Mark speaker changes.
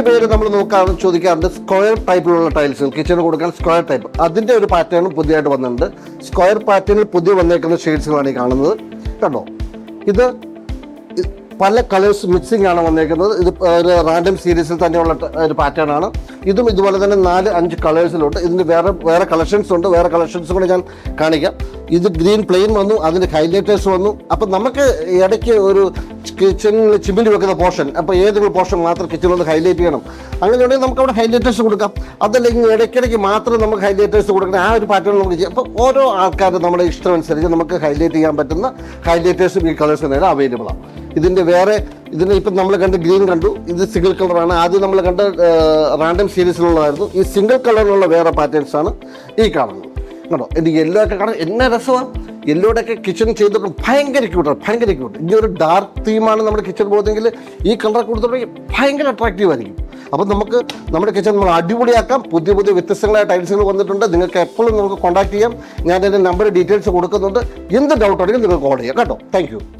Speaker 1: ഒത്തിരി പേര് നമ്മൾ നോക്കാറ് ചോദിക്കാറുണ്ട്. സ്ക്വയർ ടൈപ്പിലുള്ള ടൈൽസ് കിച്ചണിൽ കൊടുക്കാൻ സ്ക്വയർ ടൈപ്പ് അതിന്റെ ഒരു പാറ്റേൺ പുതിയതായിട്ട് വന്നിട്ടുണ്ട്. സ്ക്വയർ പാറ്റേണിൽ പുതിയ വന്നേക്കുന്ന ഷെയ്ഡ്സുകളാണ് ഈ കാണുന്നത്. കണ്ടോ? ഇത് പല കളേഴ്സ് മിക്സിംഗ് ആണ് വന്നേക്കുന്നത്. ഇത് ഒരു റാൻഡം സീരീസിൽ തന്നെയുള്ള ഒരു പാറ്റേൺ ആണ്. ഇതും ഇതുപോലെ തന്നെ നാല് അഞ്ച് കളേഴ്സിലുണ്ട് ഇതിന് വേറെ വേറെ കളക്ഷൻസ് ഉണ്ട്. വേറെ കളക്ഷൻസ് കൂടെ ഞാൻ കാണിക്കാം. ഇത് ഗ്രീൻ പ്ലെയിൻ വന്നു. അതിന്റെ ഹൈലൈറ്റേഴ്സ് വന്നു. അപ്പം നമുക്ക് ഇടയ്ക്ക് ഒരു കിച്ചണിൽ ചിമ്മിൽ വെക്കുന്ന പോർഷൻ അപ്പോൾ ഏതെങ്കിലും പോർഷൻ മാത്രം കിച്ചണിൽ ഹൈലൈറ്റ് ചെയ്യണം. അങ്ങനെയുണ്ടെങ്കിൽ നമുക്ക് അവിടെ ഹൈലൈറ്റേഴ്സ് കൊടുക്കാം. അതല്ലെങ്കിൽ ഇടയ്ക്കിടയ്ക്ക് മാത്രം നമുക്ക് ഹൈലൈറ്റേഴ്സ് കൊടുക്കണം ആ ഒരു പാറ്റേൺ നമുക്ക് ചെയ്യാം. അപ്പോൾ ഓരോ ആൾക്കാരും നമ്മുടെ ഇഷ്ടം അനുസരിച്ച് നമുക്ക് ഹൈലൈറ്റ് ചെയ്യാൻ പറ്റുന്ന ഹൈലൈറ്റേഴ്സും ഈ കളേഴ്സ് നേരെ അവൈലബിൾ ആണ് ഇതിന്റെ വേറെ ഇതിന് ഇപ്പം നമ്മൾ കണ്ട് ഗ്രീൻ കണ്ടു. ഇത് സിംഗിൾ കളറാണ് ആദ്യം നമ്മൾ കണ്ട റാൻഡം സീരീസിലുള്ളതായിരുന്നു ഈ സിംഗിൾ കളറിലുള്ള വേറെ പാറ്റേൺസ് ആണ് ഈ കാണുന്നത്. കേട്ടോ എനിക്ക് എല്ലാവർക്കും കാണാൻ എന്നെ രസമാണ് യെല്ലോയുടെ ഒക്കെ കിച്ചൺ ചെയ്തിട്ട് ഭയങ്കര ക്യൂട്ടാണ് ഭയങ്കര ക്യൂട്ട് ഇനി ഒരു ഡാർക്ക് തീമാണ് നമ്മുടെ കിച്ചൺ പോകുന്നതെങ്കിൽ ഈ കളർ കൊടുത്തിട്ടുണ്ടെങ്കിൽ ഭയങ്കര അട്രാക്റ്റീവ് ആയിരിക്കും. അപ്പം നമുക്ക് നമ്മുടെ കിച്ചൺ നമ്മൾ അടിപൊളിയാക്കാം. പുതിയ പുതിയ വ്യത്യസ്തങ്ങളായ ടൈൽസുകൾ വന്നിട്ടുണ്ട്. നിങ്ങൾക്ക് എപ്പോഴും നമുക്ക് കോൺടാക്ട് ചെയ്യാം. ഞാൻ എന്റെ നമ്പർ ഡീറ്റെയിൽസ് കൊടുക്കുന്നുണ്ട്. എന്ത് ഡൗട്ട് ഉണ്ടെങ്കിലും നിങ്ങൾക്ക് കോൾ ചെയ്യാം. കേട്ടോ? താങ്ക്